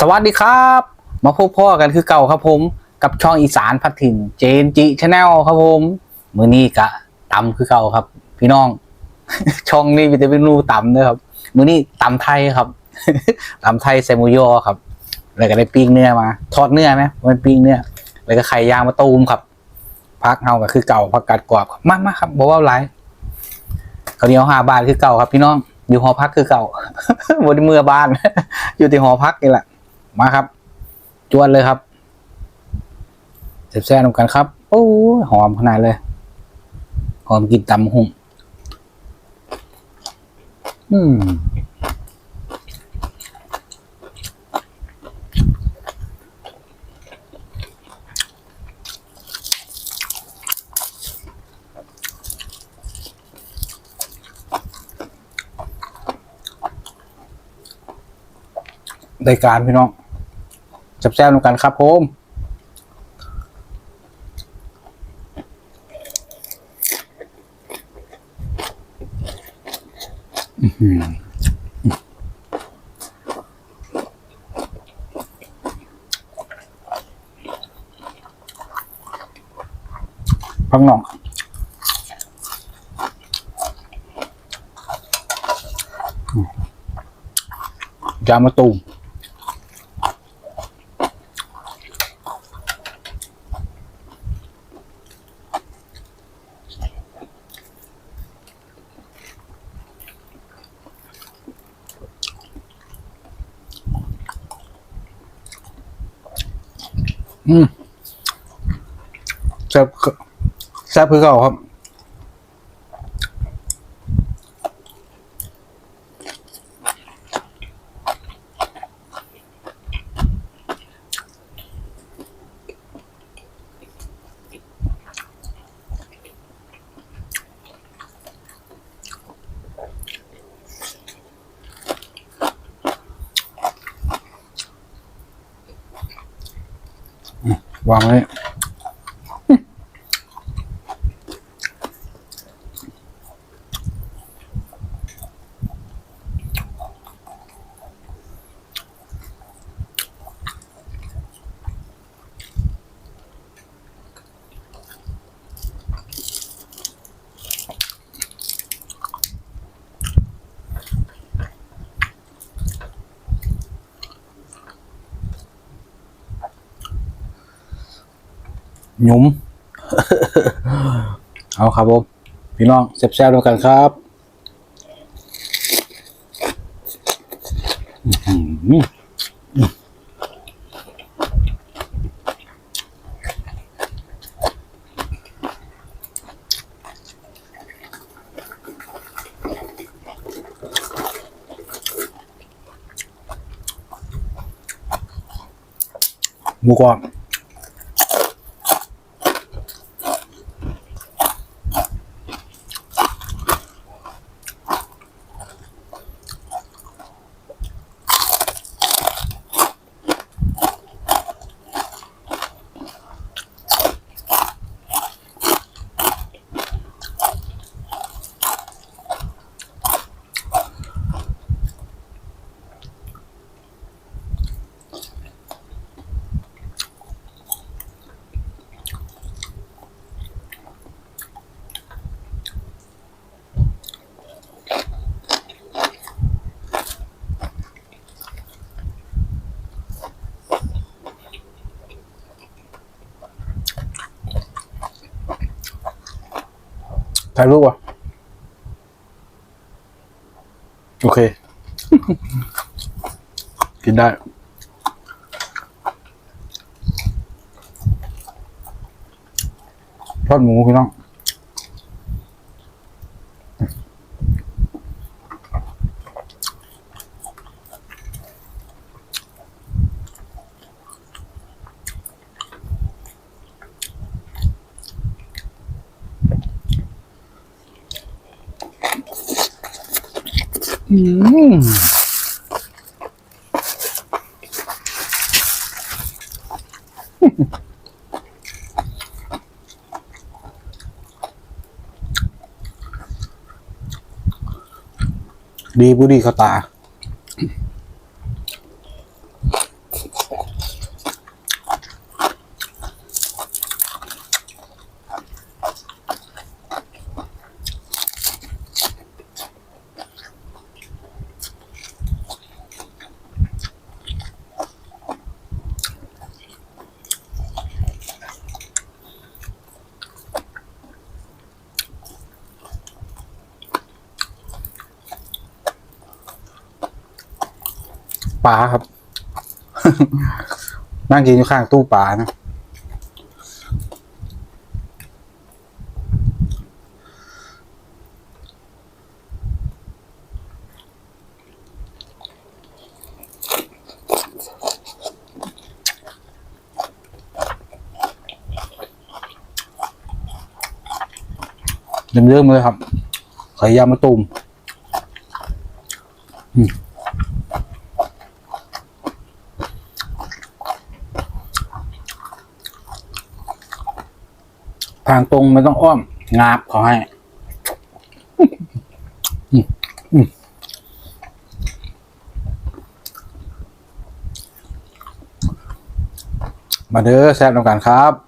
สวัสดีครับ มาพบพ่อกันคือเก่าครับผม กับช่องอีสานพัดถิ่นเจนจิชาแนลครับผมมือนี้กะตำคือเก่าครับ พี่น้อง ช่องนี้มีแต่เมนูตำนะครับมือนี้ตำไทยครับตำไทยใส่หมูยอครับ แล้วก็ได้ปิ้งเนื้อมา ทอดเนื้อไหมมันปิ้งเนื้อแล้วก็ไข่ยางมาตูมครับพักเฮาก็คือเก่าผักกาดกรอบครับมามาครับบอกว่าไรข้าวเหนียวห้าบาทคือเก่าครับ พี่น้องอยู่หอพักคือเก่าบนเมื่อบ้าน อยู่ที่หอพักนี่แหละ มาครับ จวนเลยครับแซ่บแซ่บกันครับโอ้หอมขนาดเลย หอมกลินตำหุ่งอืมได้การพี่น้อง แซ่บๆกันครับผมพังหน่องยามาตูม อืมแซ่บแซ่บคือเก่าครับ วางไว้ หยุม เอาครับผมพี่น้องแซ่บๆด้วยกันครับหมูกรอบ ถ่ายรูปวะโอเค กินได้ ทอดหมูพี่น้อง อืมดีบุดีเขาตา ปลาครับ นั่งกินอยู่ข้างตู้ปลานะเริ่มๆเลยครับไข่ยามะตูม ทางตรงไม่ต้องอ้อม งาบเขาให้มาเด้อแซ่บนำกันครับ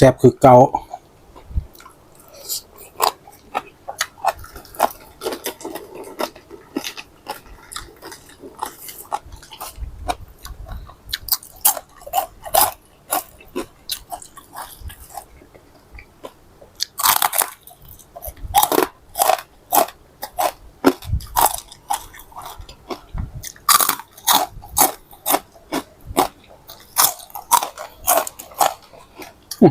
แซ่บคือเกา แค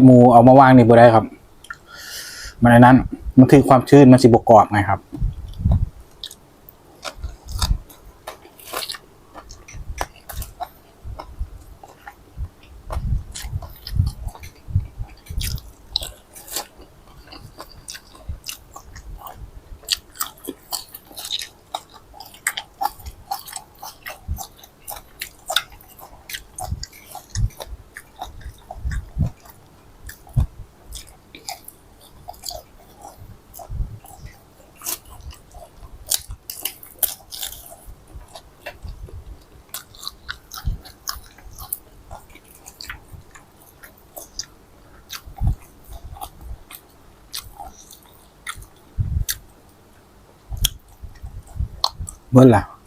บหมูเอามาวางนี่บ่ได้ครับ มันอันนั้น มันคือความชื้นมันสิบกรอบไงครับ เ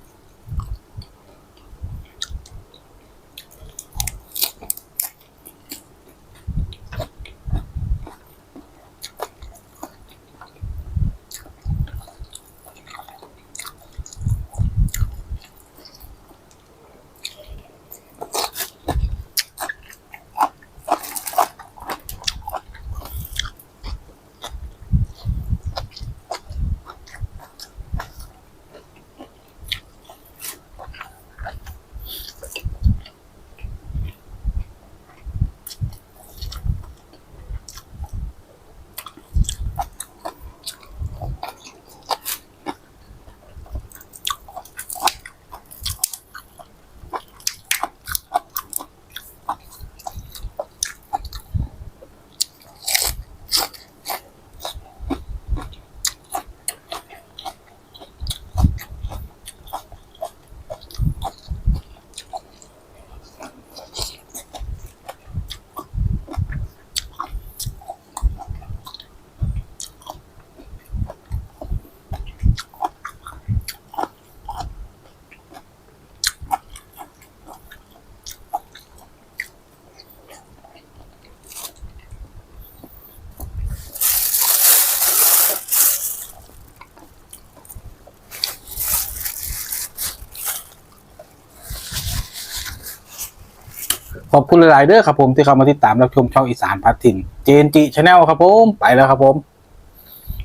ขอบคุณหลายๆเด้อครับผมที่เข้ามาติดตามรับชมช่องอีสานพัดถิ่นเจนจิชาแนลครับผม ไปแล้วครับผม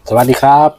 สวัสดีครับ